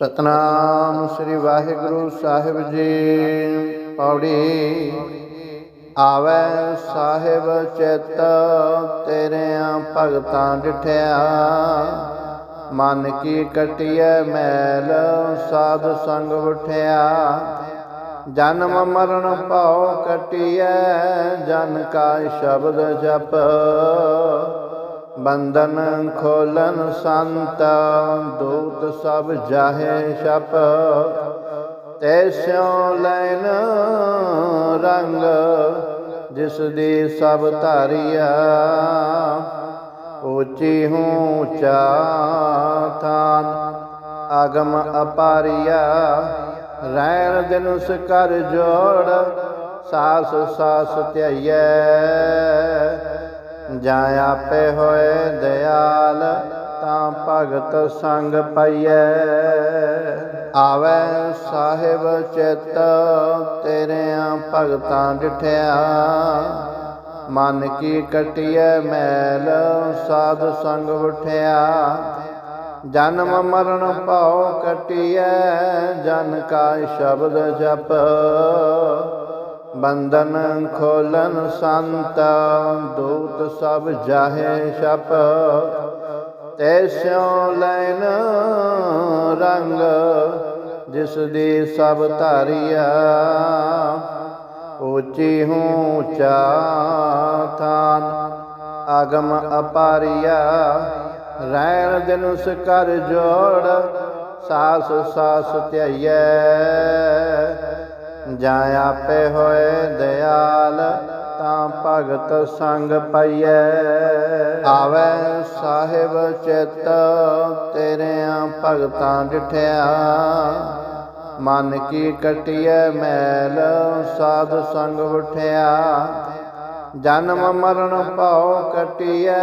ਸਤਨਾਮ ਸ੍ਰੀ ਵਾਹਿਗੁਰੂ ਸਾਹਿਬ ਜੀ। ਪੌੜੀ ਆਵੈ ਸਾਹਿਬ ਚਿਤ, ਤੇਰਿਆਂ ਭਗਤਾਂ ਡਿਠਿਆ। ਮਨ ਕੀ ਕਟਿਐ ਮੈਲ, ਸਾਧ ਸੰਗ ਉਠਿਆ। ਜਨਮ ਮਰਨ ਭਉ ਕਟਿਐ, ਜਨ ਕਾ ਸ਼ਬਦ ਜਪ। ਬੰਧਨ ਖੋਲਨ ਸੰਤ, ਦੂਤ ਸਭ ਜਾਹੇ ਛਪ। ਤੈਸਿਉ ਲੈਨ ਰੰਗ, ਜਿਸ ਦੀ ਸਭ ਧਾਰਿਆ। ਉੱਚੀ ਹੂੰ ਉੱਚਾ ਥਾਨ, ਅਗਮ ਅਪਾਰੀਆ। ਰਹਿਣ ਦਿਨ ਕਰ ਜੋੜ, ਸਾਸ ਸਾਸ ਧਿਆਈਐ। ਜਾਂ ਆਪੇ ਹੋਏ ਦਿਆਲ, ਤਾਂ ਭਗਤ ਸੰਗ ਪਈਐ। ਆਵੈ ਸਾਹਿਬ ਚਿਤ, ਤੇਰਿਆਂ ਭਗਤਾਂ ਡਿਠਿਆ। ਮਨ ਕੀ ਕਟਿਐ ਮੈਲ, ਸਾਧ ਸੰਗ ਉਠਿਆ। ਜਨਮ ਮਰਨ ਭਉ ਕਟਿਐ, ਜਨ ਕਾ ਸ਼ਬਦ ਜਪ। ਬੰਧਨ ਖੋਲਨ ਸੰਤ, ਦੂਤ ਸਭ ਜਾਹੇ ਛਪ। ਤੈਸਿਉ ਲੈਨ ਰੰਗ, ਜਿਸ ਦੀ ਸਭ ਧਾਰਿਆ। ਉੱਚੀ ਹੂੰ ਉੱਚਾ ਥਾਨ ਅਗਮ ਅਪਾਰੀਆ। ਰਹਿਣ ਦਿਨ ਕਰ ਜੋੜ, ਸਾਸ ਸਾਸ ਧਿਆਈਐ। ਜਾਂ ਆਪੇ ਹੋਏ ਦਿਆਲ, ਤਾਂ ਭਗਤ ਸੰਗ ਪਈਐ। ਆਵੈ ਸਾਹਿਬ ਚਿਤ, ਤੇਰਿਆਂ ਭਗਤਾਂ ਡਿਠਿਆ। ਮਨ ਕੀ ਕਟਿਐ ਮੈਲ, ਸਾਧ ਸੰਗ ਉਠਿਆ। ਜਨਮ ਮਰਨ ਭਉ ਕਟਿਐ,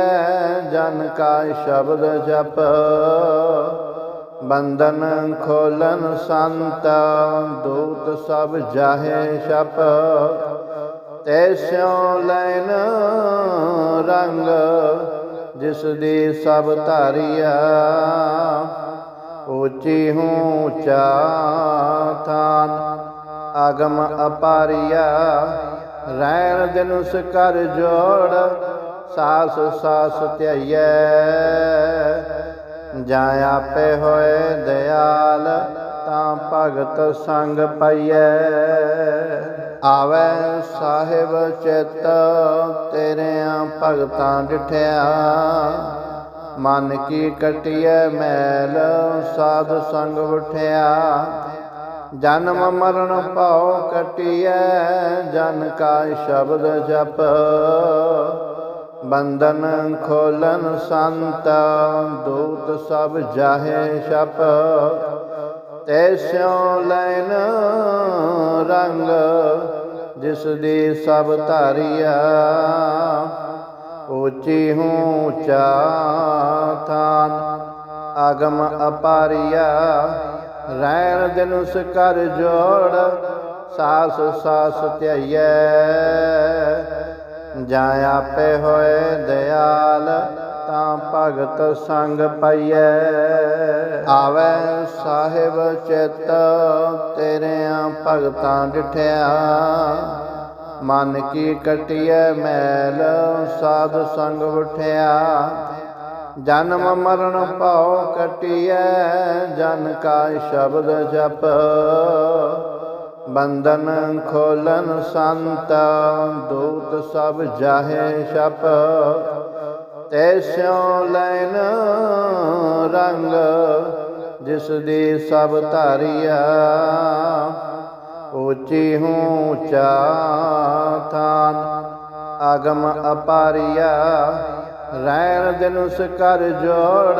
ਜਨ ਕਾ ਸ਼ਬਦ ਜਪ। ਬੰਧਨ ਖੋਲਨ ਸੰਤ, ਦੂਤ ਸਭ ਜਾਹੇ ਛਪ। ਤੈਸਿਉ ਲੈਨ ਰੰਗ, ਜਿਸ ਦੀ ਸਭ ਧਾਰਿਆ। ਉੱਚੀ ਹੂੰ ਉੱਚਾ ਥਾਨ ਅਗਮ ਅਪਾਰੀਆ। ਰਹਿਣ ਦਿਨ ਕਰ ਜੋੜ, ਸਾਸ ਸਾਸ ਧਿਆਈਐ। ਜਾਂ ਆਪੇ ਹੋਏ ਦਿਆਲ, ਤਾਂ ਭਗਤ ਸੰਗ ਪਈਐ। ਆਵੈ ਸਾਹਿਬ ਚਿਤ, ਤੇਰਿਆਂ ਭਗਤਾਂ ਡਿਠਿਆ। ਮਨ ਕੀ ਕਟਿਐ ਮੈਲ, ਸਾਧ ਸੰਗ ਉਠਿਆ। ਜਨਮ ਮਰਨ ਭਉ ਕਟਿਐ, ਜਨ ਕਾ ਸ਼ਬਦ ਜਪ। ਬੰਧਨ ਖੋਲਨ ਸੰਤ, ਦੂਤ ਸਭ ਜਾਹੇ ਛਪ। ਤੈਸਿਉ ਲੈਨ ਰੰਗ, ਜਿਸ ਦੀ ਸਭ ਧਾਰਿਆ। ਉੱਚੀ ਹੂੰ ਉੱਚਾ ਥਾਨ, ਅਗਮ ਅਪਾਰੀਆ। ਰਹਿਣ ਦਿਨ ਉਸ ਕਰ ਜੋੜ, ਸਾਸ ਸਾਸ ਧਿਆਈਐ। ਜਾਂ ਆਪੇ ਹੋਏ ਦਿਆਲ, ਤਾਂ ਭਗਤ ਸੰਗ ਪਈਐ। ਆਵੈ ਸਾਹਿਬ ਚਿਤ, ਤੇਰਿਆਂ ਭਗਤਾਂ ਡਿਠਿਆ। ਮਨ ਕੀ ਕਟਿਐ ਮੈਲ, ਸਾਧ ਸੰਗ ਉਠਿਆ। ਜਨਮ ਮਰਨ ਭਉ ਕਟਿਐ, ਜਨ ਕਾ ਸ਼ਬਦ ਜਪ। ਬੰਧਨ ਖੋਲਨ ਸੰਤ, ਦੂਤ ਸਭ ਜਾਹੇ ਛਪ। ਤੈਸਿਉ ਲੈਨ ਰੰਗ, ਜਿਸ ਦੀ ਸਭ ਧਾਰਿਆ। ਉੱਚੀ ਹੂੰ ਉੱਚਾ ਥਾਨ, ਅਗਮ ਅਪਾਰੀਆ। ਰਹਿਣ ਦਿਨ ਉਸ ਕਰ ਜੋੜ,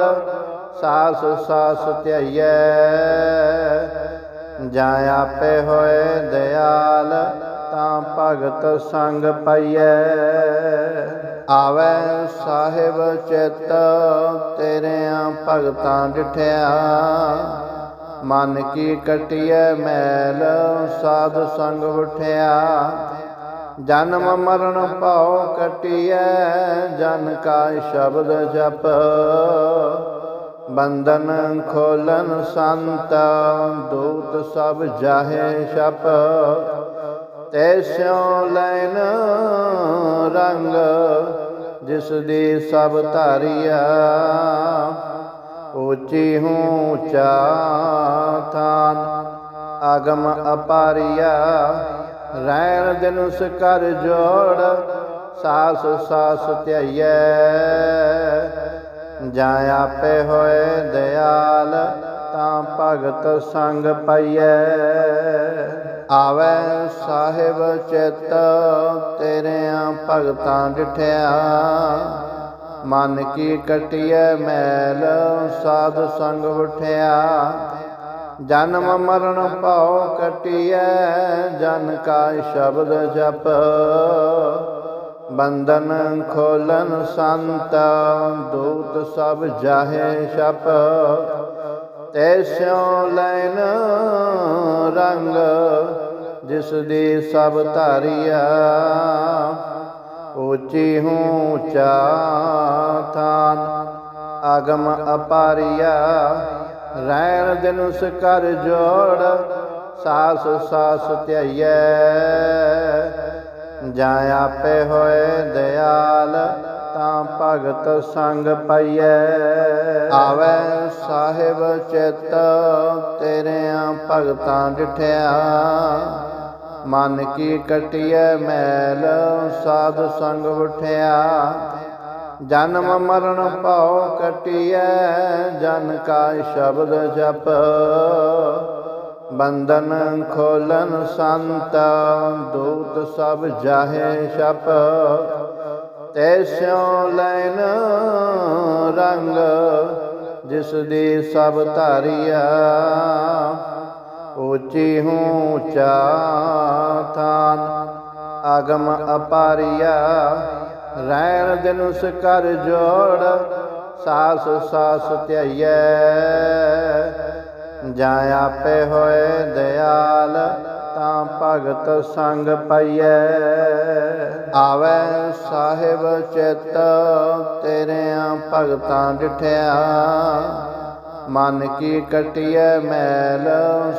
ਸਾਸ ਸਾਸ ਧਿਆਈਐ। ਜਾਂ ਆਪੇ ਹੋਏ ਦਿਆਲ, ਤਾਂ ਭਗਤ ਸੰਗ ਪਈਐ। ਆਵੈ ਸਾਹਿਬ ਚਿਤ, ਤੇਰਿਆਂ ਭਗਤਾਂ ਡਿਠਿਆ। ਮਨ ਕੀ ਕਟਿਐ ਮੈਲ, ਸਾਧ ਸੰਗ ਉਠਿਆ। ਜਨਮ ਮਰਨ ਭਉ ਕਟਿਐ, ਜਨ ਕਾ ਸ਼ਬਦ ਜਪ। ਬੰਧਨ ਖੋਲਨ ਸੰਤ, ਦੂਤ ਸਭ ਜਾਹੇ ਛਪ। ਤੈਸਿਉ ਲੈਨ ਰੰਗ, ਜਿਸ ਦੀ ਸਭ ਧਾਰਿਆ। ਉੱਚੀ ਹੂੰ ਉੱਚਾ ਥਾਨ ਆਗਮ ਅਪਾਰੀਆ। ਰੈਣ ਦਿਨੁਸ ਕਰ ਜੋੜ, ਸਾਸ ਸਾਸ ਧਿਆਈਐ। ਜਾਂ ਆਪੇ ਹੋਏ ਦਿਆਲ, ਤਾਂ ਭਗਤ ਸੰਗ ਪਾਈਐ। ਆਵੈ ਸਾਹਿਬ ਚਿਤ, ਤੇਰਿਆਂ ਭਗਤਾਂ ਡਿਠਿਆ। ਮਨ ਕੀ ਕਟਿਐ ਮੈਲ, ਸਾਧ ਸੰਗ ਉਠਿਆ। ਜਨਮ ਮਰਨ ਭਉ ਕਟਿਐ, ਜਨ ਕਾ ਸ਼ਬਦ ਜਪ। ਬੰਧਨ ਖੋਲਨ ਸੰਤ, ਦੂਤ ਸਭ ਜਾਹੇ ਛਪ। ਤੈਸਿਉ ਲੈਨ ਰੰਗ, ਜਿਸ ਦੀ ਸਭ ਧਾਰਿਆ। ਉੱਚੀ ਹੂੰ ਉੱਚਾ ਥਾਨ, ਆਗਮ ਅਪਾਰੀਆ। ਰੈਣ ਦਿਨੁਸ ਕਰ ਜੋੜ, ਸਾਸ ਸਾਸ ਧਿਆਈਐ। ਜਾਂ ਆਪੇ ਹੋਏ ਦਿਆਲ, ਤਾਂ ਭਗਤ ਸੰਗ ਪਾਈਐ। ਆਵੈ ਸਾਹਿਬ ਚਿਤ, ਤੇਰਿਆਂ ਭਗਤਾਂ ਡਿਠਿਆ। ਮਨ ਕੀ ਕਟਿਐ ਮੈਲ, ਸਾਧ ਸੰਗ ਉਠਿਆ। ਜਨਮ ਮਰਨ ਭਉ ਕਟਿਐ, ਜਨ ਕਾ ਸ਼ਬਦ ਜਪ। ਬੰਧਨ ਖੋਲਨ ਸੰਤ, ਦੂਤ ਸਭ ਜਾਹੇ ਛਪ। ਤੈਸਿਉ ਲੈਨ ਰੰਗ, ਜਿਸ ਦੀ ਸਭ ਧਾਰਿਆ। ਉੱਚੀ ਹੂੰ ਉੱਚਾ ਥਾਨ, ਆਗਮ ਅਪਾਰੀਆ। ਰੈਣ ਦਿਨੁਸ ਕਰ ਜੋੜ, ਸਾਸ ਸਾਸ ਧਿਆਈਐ। ਜਾਂ ਆਪੇ ਹੋਏ ਦਿਆਲ, ਤਾਂ ਭਗਤ ਸੰਗ ਪਾਈਐ। ਆਵੈ ਸਾਹਿਬ ਚਿਤ, ਤੇਰਿਆਂ ਭਗਤਾਂ ਡਿਠਿਆ। ਮਨ ਕੀ ਕਟਿਐ ਮੈਲ,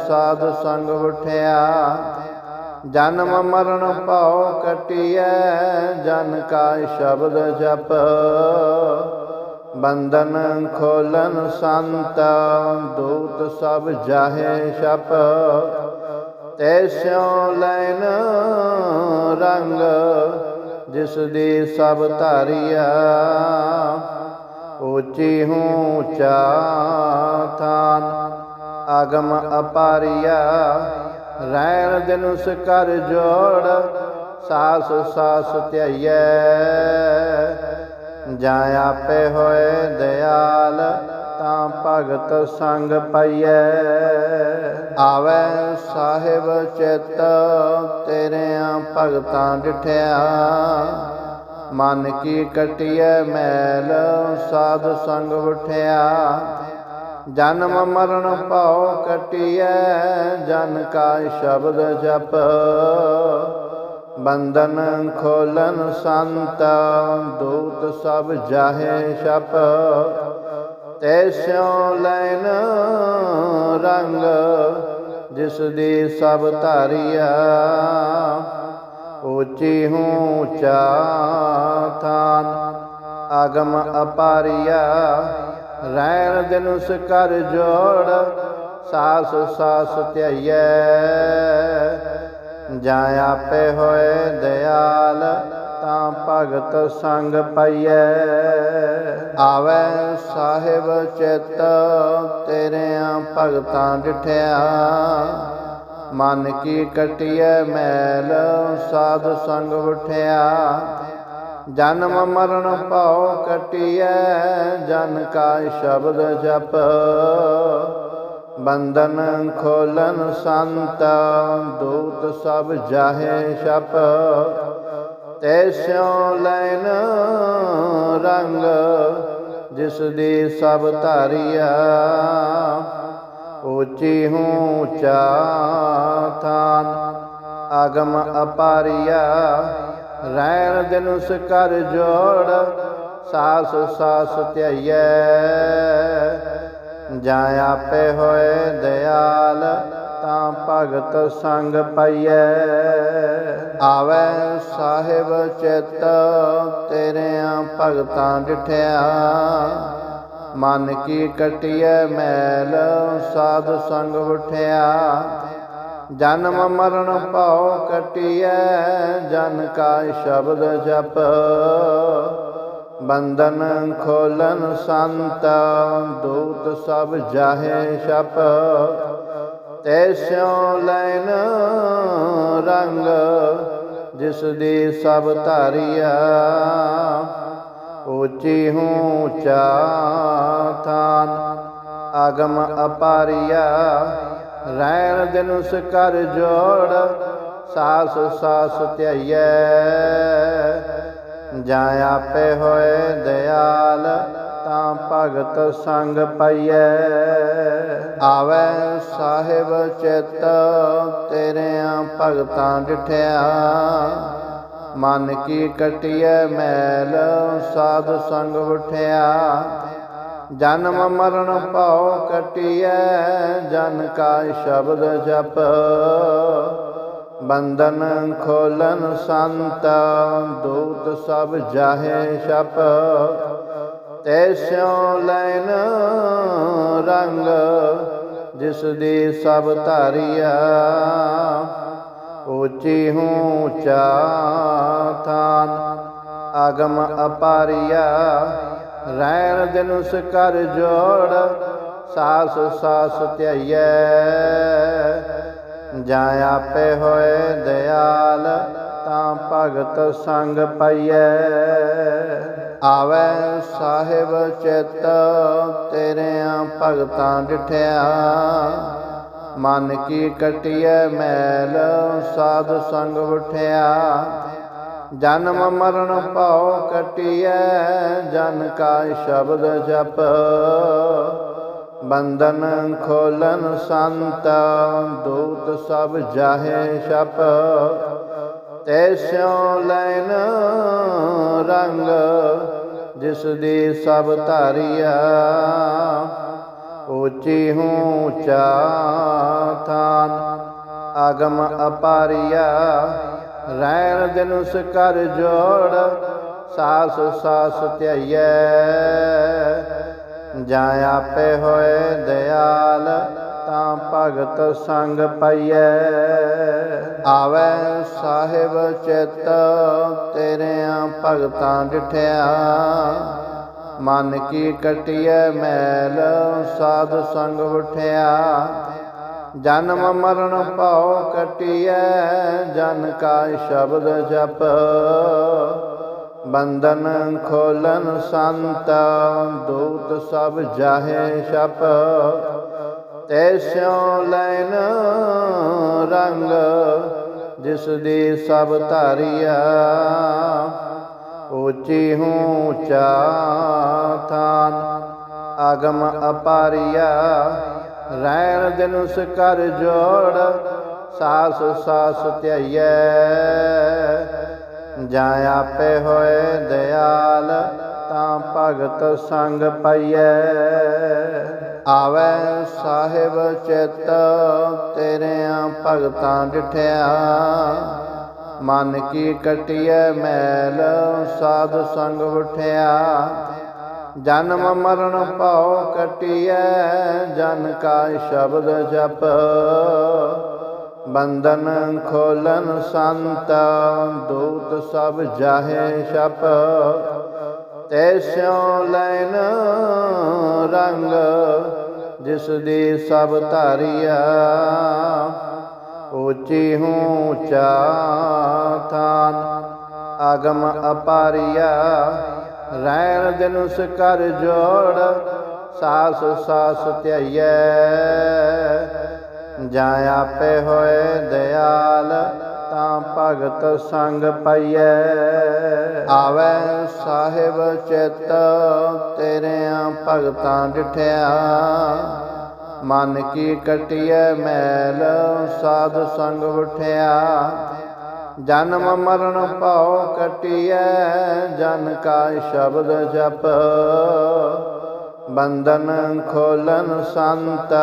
ਸਾਧ ਸੰਗ ਉਠਿਆ। ਜਨਮ ਮਰਨ ਭਉ ਕਟਿਐ, ਜਨ ਕਾ ਸ਼ਬਦ ਜਪ। ਬੰਧਨ ਖੋਲਨ ਸੰਤ, ਦੂਤ ਸਭ ਜਾਹੇ ਛਪ। ਤੈਸਿਉ ਲੈਨ ਰੰਗ, ਜਿਸ ਦੀ ਸਭ ਧਾਰਿਆ। ਉੱਚੀ ਹੂੰ ਉੱਚਾ ਥਾਨ ਆਗਮ ਅਪਾਰਿਆ। ਰੈਣ ਦਿਨੁਸ ਕਰ ਜੋੜ, ਸਾਸ ਸਾਸ ਧਿਆਈਐ। ਜਾਂ ਆਪੇ ਹੋਏ ਦਿਆਲ, ਤਾਂ ਭਗਤ ਸੰਗ ਪਾਈਐ। ਆਵੈ ਸਾਹਿਬ ਚਿਤ, ਤੇਰਿਆਂ ਭਗਤਾਂ ਡਿਠਿਆ। ਮਨ ਕੀ ਕਟਿਐ ਮੈਲ, ਸਾਧ ਸੰਗ ਉਠਿਆ। ਜਨਮ ਮਰਨ ਭਉ ਕਟਿਐ, ਜਨ ਕਾ ਸ਼ਬਦ ਜਪ। ਬੰਧਨ ਖੋਲਨ ਸੰਤ, ਦੂਤ ਸਭ ਜਾਹੇ ਛਪ। ਤੈਸਿਉ ਲੈਨ ਰੰਗ, ਜਿਸ ਦੀ ਸਭ ਧਾਰਿਆ। ਉੱਚੀ ਹੂੰ ਉੱਚਾ ਥਾਨ, ਆਗਮ ਅਪਾਰੀਆ। ਰੈਣ ਦਿਨੁਸ ਕਰ ਜੋੜ, ਸਾਸ ਸਾਸ ਧਿਆਈਐ। ਜਾਂ ਆਪੇ ਹੋਏ ਦਿਆਲ, ਤਾਂ ਭਗਤ ਸੰਗ ਪਾਈਐ। ਆਵੈ ਸਾਹਿਬ ਚਿਤ, ਤੇਰਿਆਂ ਭਗਤਾਂ ਡਿਠਿਆ ਮਨ ਕੀ ਕਟਿਐ ਮੈਲ, ਸਾਧ ਸੰਗ ਉਠਿਆ। ਜਨਮ ਮਰਨ ਭਉ ਕਟਿਐ, ਜਨ ਕਾ ਸ਼ਬਦ ਜਪ। ਬੰਧਨ ਖੋਲਨ ਸੰਤ, ਦੂਤ ਸਭ ਜਾਹੇ ਛਪ। ਤੈਸਿਉ ਲੈਨ ਰੰਗ, ਜਿਸ ਦੀ ਸਭ ਧਾਰਿਆ। ਉੱਚੀ ਹੂੰ ਉੱਚਾ ਥਾਨ ਆਗਮ ਅਪਾਰੀਆ। ਰੈਣ ਦਿਨੁਸ ਕਰ ਜੋੜ, ਸਾਸ ਸਾਸ ਧਿਆਈਐ। ਜਾਂ ਆਪੇ ਹੋਏ ਦਿਆਲ, ਤਾਂ ਭਗਤ ਸੰਗ ਪਈਐ। ਆਵੈ ਸਾਹਿਬ ਚਿਤ, ਤੇਰਿਆਂ ਭਗਤਾਂ ਡਿਠਿਆ। ਮਨ ਕੀ ਕਟਿਐ ਮੈਲ, ਸਾਧ ਸੰਗ ਉਠਿਆ। ਜਨਮ ਮਰਨ ਭਉ ਕਟਿਐ, ਜਨ ਕਾ ਸ਼ਬਦ ਜਪ। ਬੰਧਨ ਖੋਲਨ ਸੰਤ, ਦੂਤ ਸਭ ਜਾਹੇ ਛਪ। ਤੈਸਿਉ ਲੈਨ ਰੰਗ, ਜਿਸ ਦੀ ਸਭ ਧਾਰਿਆ। ਉੱਚੀ ਹੂੰ ਚਾ ਥਾਨ, ਅਗਮ ਅਪਾਰੀਆ। ਰੈਣ ਦਿਨੁਸ ਕਰ ਜੋੜ, ਸਾਸ ਸਾਸ ਧਿਆਈਐ। ਜਾਂ ਆਪੇ ਹੋਏ ਦਿਆਲ, ਤਾਂ ਭਗਤ ਸੰਗ ਪਈਐ। ਆਵੈ ਸਾਹਿਬ ਚਿਤ, ਤੇਰਿਆਂ ਭਗਤਾਂ ਡਿਠਿਆ। ਮਨ ਕੀ ਕਟਿਐ ਮੈਲ, ਸਾਧ ਸੰਗ ਉਠਿਆ। ਜਨਮ ਮਰਨ ਭਉ ਕਟਿਐ, ਜਨ ਕਾ ਸ਼ਬਦ ਜਪ। ਬੰਧਨ ਖੋਲਨ ਸੰਤ, ਦੂਤ ਸਭ ਜਾਹੇ ਛਪ। ਤੈਸਿਉ ਲੈਨ ਰੰਗ, ਜਿਸ ਦੀ ਸਭ ਧਾਰਿਆ। ਉੱਚੀ ਹੂੰ ਚਾ ਥਾਨ ਅਪਾਰਿਆ ਅਪਾਰੀਆ। ਰੈਣ ਦਿਨੁਸ ਕਰ ਜੋੜ, ਸਾਸ ਸਾਸ ਧਿਆਈਐ। ਜਾਂ ਆਪੇ ਹੋਏ ਦਿਆਲ, ਤਾਂ ਭਗਤ ਸੰਗ ਪਈਐ। ਆਵੈ ਸਾਹਿਬ ਚਿਤ, ਤੇਰਿਆਂ ਭਗਤਾਂ ਡਿਠਿਆ। ਮਨ ਕੀ ਕਟਿਐ ਮੈਲ, ਸਾਧ ਸੰਗ ਉਠਿਆ। ਜਨਮ ਮਰਨ ਭਉ ਕਟਿਐ, ਜਨ ਕਾ ਸ਼ਬਦ ਜਪ। ਬੰਧਨ ਖੋਲਨ ਸੰਤ, ਦੂਤ ਸਭ ਜਾਹੇ ਛਪ। ਤੈਸਿਉ ਲੈਨ ਰੰਗ, ਜਿਸ ਦੀ ਸਭ ਧਾਰਿਆ। ਉੱਚੀ ਹੂੰ ਚਾ ਥਾਨ ਅਗਮ ਅਪਾਰੀਆ। ਰੈਣ ਦਿਨੁਸ ਕਰ ਜੋੜ, ਸਾਸ ਸਾਸ ਧਿਆਈਐ। ਜਾਂ ਆਪੇ ਹੋਏ ਦਿਆਲ, ਤਾਂ ਭਗਤ ਸੰਗ ਪਈਐ। ਆਵੈ ਸਾਹਿਬ ਚਿਤ, ਤੇਰਿਆਂ ਭਗਤਾਂ ਡਿਠਿਆ। ਮਨ ਕੀ ਕਟਿਐ ਮੈਲ, ਸਾਧ ਸੰਗ ਉਠਿਆ। ਜਨਮ ਮਰਨ ਭਉ ਕਟਿਐ, ਜਨ ਕਾ ਸ਼ਬਦ ਜਪ। ਬੰਧਨ ਖੋਲਨ ਸੰਤ, ਦੂਤ ਸਭ ਜਾਹੇ ਛਪ। ਤੈਸਿਉ ਲੈਨ ਰੰਗ, ਜਿਸ ਦੀ ਸਭ ਧਾਰਿਆ। ਉੱਚੀ ਹੂੰ ਚਾ ਥਾਨ, ਅਗਮ ਅਪਾਰੀਆ। ਰੈਣ ਦਿਨੁਸ ਕਰ ਜੋੜ, ਸਾਸ ਸਾਸ ਧਿਆਈਐ। ਜਾਂ ਆਪੇ ਹੋਏ ਦਿਆਲ, ਤਾਂ ਭਗਤ ਸੰਗ ਪਈਐ। ਆਵੈ ਸਾਹਿਬ ਚਿਤ, ਤੇਰਿਆਂ ਭਗਤਾਂ ਡਿਠਿਆ। ਮਨ ਕੀ ਕਟਿਐ ਮੈਲ, ਸਾਧ ਸੰਗ ਉਠਿਆ। ਜਨਮ ਮਰਨ ਭਉ ਕਟਿਐ, ਜਨ ਕਾ ਸ਼ਬਦ ਜਪ। ਬੰਧਨ ਖੋਲਨ ਸੰਤ, ਦੂਤ ਸਭ ਜਾਹੇ ਛਪ। ਤੈਸਿਉ ਲੈਨ ਰੰਗ, ਜਿਸ ਦੀ ਸਭ ਧਾਰਿਆ। ਉੱਚੀ ਹੂੰ ਚਾ ਥਾਨ ਅਗਮ ਅਪਾਰਿਆ। ਰੈਣ ਦਿਨੁਸ ਕਰ ਜੋੜ, ਸਾਸ ਸਾਸ ਧਿਆਈਐ। ਜਾਂ ਆਪੇ ਹੋਏ ਦਿਆਲ, ਤਾਂ ਭਗਤ ਸੰਗ ਪਈਐ। ਆਵੈ ਸਾਹਿਬ ਚਿਤ, ਤੇਰਿਆਂ ਭਗਤਾਂ ਡਿਠਿਆ। ਮਨ ਕੀ ਕਟਿਐ ਮੈਲ, ਸਾਧ ਸੰਗ ਉਠਿਆ। ਜਨਮ ਮਰਨ ਭਉ ਕਟਿਐ, ਜਨ ਕਾ ਸ਼ਬਦ ਜਪ। ਬੰਧਨ ਖੋਲਨ ਸੰਤ,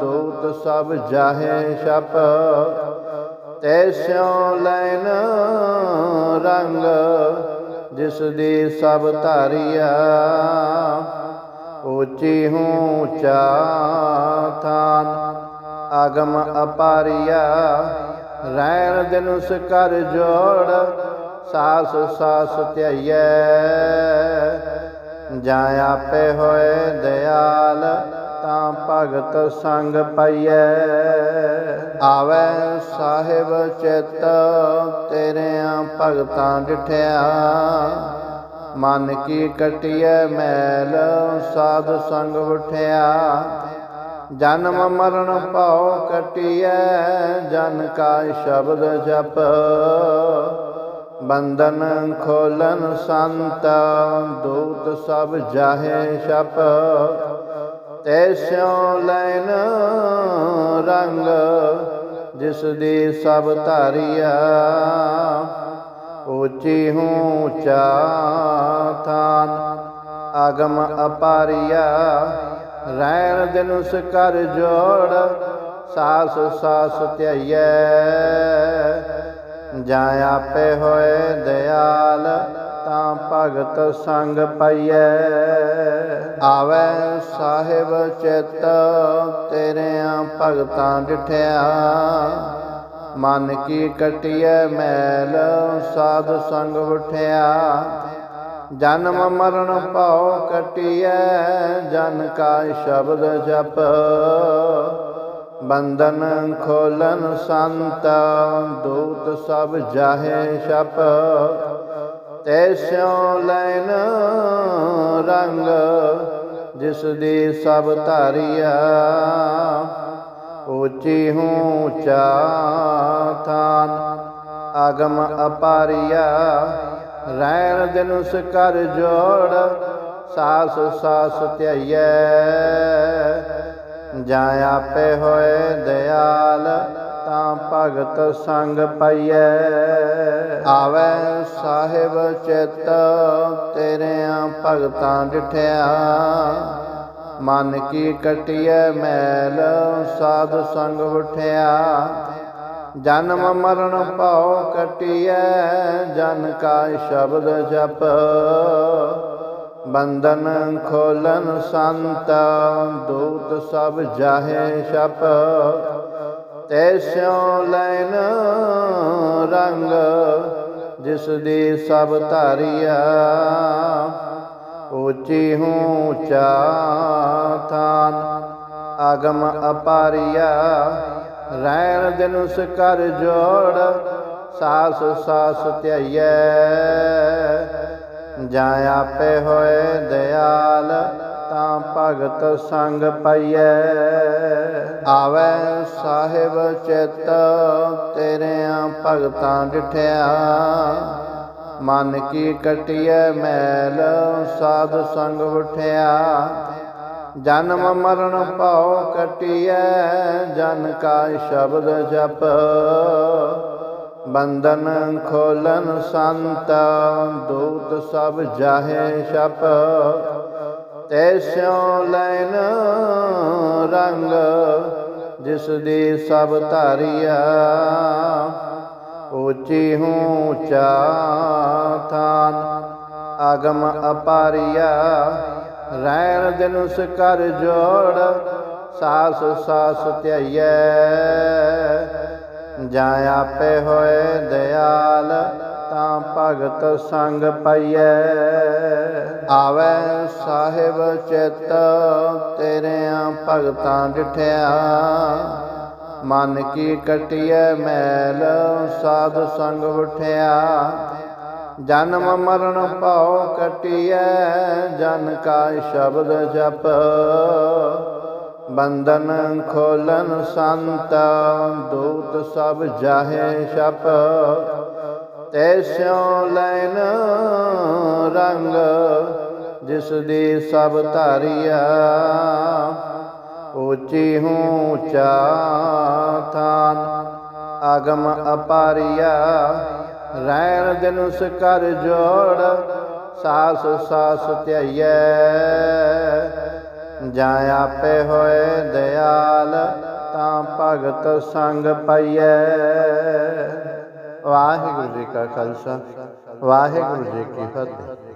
ਦੂਤ ਸਭ ਜਾਹੇ ਛਪ। ਤੈਸਿਉ ਲੈਨ ਰੰਗ, ਜਿਸ ਦੀ ਸਭ ਧਾਰਿਆ। ਉੱਚੀ ਹੂਚਾ ਥਾਨ ਆਗਮ ਅਪਾਰਿਆ। ਰੈਣ ਦਿਨੁਸ ਕਰ ਜੋੜ, ਸਾਸ ਸਾਸ ਧਿਆਈਐ। ਜਾਂ ਆਪੇ ਹੋਏ ਦਿਆਲ, ਤਾਂ ਭਗਤ ਸੰਗ ਪਾਈਐ। ਆਵੈ ਸਾਹਿਬ ਚਿਤ, ਤੇਰਿਆਂ ਭਗਤਾਂ ਡਿਠਿਆ। ਮਨ ਕੀ ਕਟਿਐ ਮੈਲ, ਸਾਧ ਸੰਗ ਉਠਿਆ। ਜਨਮ ਮਰਨ ਭਉ ਕਟਿਐ, ਜਨ ਕਾ ਸ਼ਬਦ ਜਪ। ਬੰਧਨ ਖੋਲਨ ਸੰਤ, ਦੂਤ ਸਭ ਜਾਹੇ ਛਪ। ਤੈਸਿਉ ਲੈਨ ਰੰਗ, ਜਿਸ ਦੀ ਸਭ ਧਾਰਿਆ। ਉੱਚੀ ਹੂਚਾ ਥਾਨ, ਆਗਮ ਅਪਾਰੀਆ। ਰੈਣ ਦਿਨੁਸ ਕਰ ਜੋੜ, ਸਾਸ ਸਾਸ ਧਿਆਈਐ। ਜਾਂ ਆਪੇ ਹੋਏ ਦਿਆਲ, ਤਾਂ ਭਗਤ ਸੰਗ ਪਾਈਐ। ਆਵੈ ਸਾਹਿਬ ਚਿਤ, ਤੇਰਿਆਂ ਭਗਤਾਂ ਡਿਠਿਆ। ਮਨ ਕੀ ਕਟਿਐ ਮੈਲ, ਸਾਧ ਸੰਗ ਉਠਿਆ। ਜਨਮ ਮਰਨ ਭਉ ਕਟਿਐ, ਜਨ ਕਾ ਸ਼ਬਦ ਜਪ। ਬੰਧਨ ਖੋਲਨ ਸੰਤ, ਦੂਤ ਸਭ ਜਾਹੇ ਛਪ। ਤੈਸਿਉ ਲੈਨ ਰੰਗ, ਜਿਸ ਦੀ ਸਭ ਧਾਰਿਆ। ਉੱਚੀ ਹੂਚਾ ਥਾਨ, ਆਗਮ ਅਪਾਰੀਆ। ਰੈਣ ਦਿਨੁਸ ਕਰ ਜੋੜ, ਸਾਸ ਸਾਸ ਧਿਆਈਐ। ਜਾਂ ਆਪੇ ਹੋਏ ਦਿਆਲ, ਤਾਂ ਭਗਤ ਸੰਗ ਪਾਈਐ। ਆਵੈ ਸਾਹਿਬ ਚਿਤ, ਤੇਰਿਆਂ ਭਗਤਾਂ ਡਿਠਿਆ। ਮਨ ਕੀ ਕਟਿਐ ਮੈਲ, ਸਾਧ ਸੰਗ ਉਠਿਆ। ਜਨਮ ਮਰਨ ਭਉ ਕਟਿਐ, ਜਨ ਕਾ ਸ਼ਬਦ ਜਪ। ਬੰਧਨ ਖੋਲਨ ਸੰਤ, ਦੂਤ ਸਭ ਜਾਹੇ ਛਪ। ਤੈਸਿਉ ਲੈਨ ਰੰਗ, ਜਿਸ ਦੀ ਸਭ ਧਾਰਿਆ। ਉੱਚੀ ਹੂਚਾ ਥਾਨ ਆਗਮ ਅਪਾਰਿਆ। ਰੈਣ ਦਿਨੁਸ ਕਰ ਜੋੜ, ਸਾਸ ਸਾਸ ਧਿਆਈਐ। ਜਾਂ ਆਪੇ ਹੋਏ ਦਿਆਲ, ਤਾਂ ਭਗਤ ਸੰਗ ਪਾਈਐ। ਆਵੈ ਸਾਹਿਬ ਚਿਤ, ਤੇਰਿਆਂ ਭਗਤਾਂ ਡਿਠਿਆ। ਮਨ ਕੀ ਕਟਿਐ ਮੈਲ, ਸਾਧ ਸੰਗ ਉਠਿਆ। ਜਨਮ ਮਰਨ ਭਉ ਕਟਿਐ, ਜਨ ਕਾ ਸ਼ਬਦ ਜਪ। ਬੰਧਨ ਖੋਲਨ ਸੰਤ ਦੂਤ ਸਭ ਜਾਹੇ ਛਪ। ਤੈਸਿਉ ਲੈਨ ਰੰਗ, ਜਿਸ ਦੀ ਸਭ ਧਾਰਿਆ। ਉੱਚੀ ਹੂਚਾ ਥਾਨ, ਆਗਮ ਅਪਾਰਿਆ। ਰੈਣ ਦਿਨੁਸ ਕਰ ਜੋੜ, ਸਾਸ ਸਾਸ ਧਿਆਈਐ। ਜਾਂ ਆਪੇ ਹੋਏ ਦਿਆਲ, ਤਾਂ ਭਗਤ ਸੰਗ ਪਾਈਐ। ਆਵੈ ਸਾਹਿਬ ਚਿਤ, ਤੇਰਿਆਂ ਭਗਤਾਂ ਡਿਠਿਆ। ਮਨ ਕੀ ਕਟਿਐ ਮੈਲ, ਸਾਧ ਸੰਗ ਉਠਿਆ। ਜਨਮ ਮਰਨ ਭਉ ਕਟਿਐ, ਜਨ ਕਾ ਸ਼ਬਦ ਜਪ। ਬੰਧਨ ਖੋਲਨ ਸੰਤ, ਦੂਤ ਸਭ ਜਾਹੇ ਛਪ। ਤੈਸਿਉ ਲੈਨ ਰੰਗ, ਜਿਸ ਦੀ ਸਭ ਧਾਰਿਆ। ਉੱਚੀ ਹੂਚਾ ਥਾਨ ਆਗਮ ਅਪਾਰੀਆ। ਰੈਣ ਦਿਨੁਸ ਕਰ ਜੋੜ, ਸਾਸ ਸਾਸ ਧਿਆਈਐ। ਜਾਂ ਆਪੇ ਹੋਏ ਦਿਆਲ, ਤਾਂ ਭਗਤ ਸੰਗ ਪਈਐ। ਵਾਹਿਗੁਰੂ ਜੀ ਕਾ ਖਾਲਸਾ, ਵਾਹਿਗੁਰੂ ਜੀ ਕੀ ਫਤਿਹ।